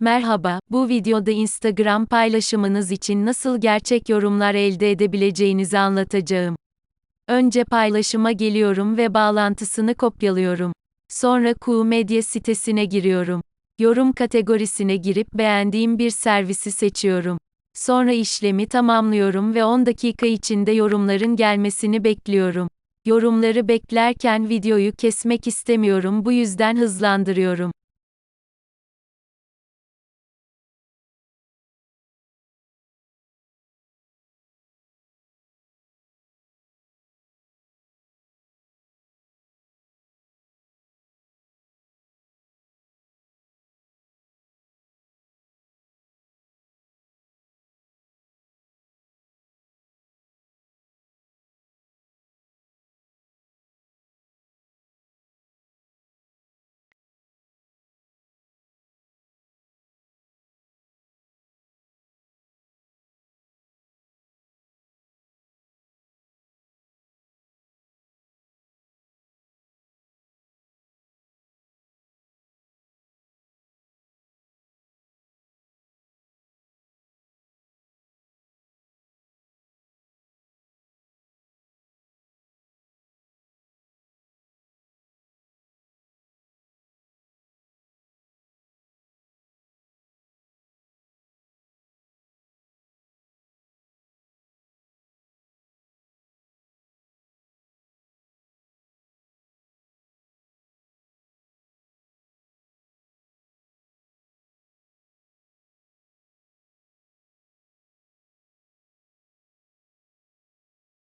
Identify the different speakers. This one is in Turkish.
Speaker 1: Merhaba, bu videoda Instagram paylaşımınız için nasıl gerçek yorumlar elde edebileceğinizi anlatacağım. Önce paylaşıma geliyorum ve bağlantısını kopyalıyorum. Sonra Q Medya sitesine giriyorum. Yorum kategorisine girip beğendiğim bir servisi seçiyorum. Sonra işlemi tamamlıyorum ve 10 dakika içinde yorumların gelmesini bekliyorum. Yorumları beklerken videoyu kesmek istemiyorum bu yüzden hızlandırıyorum.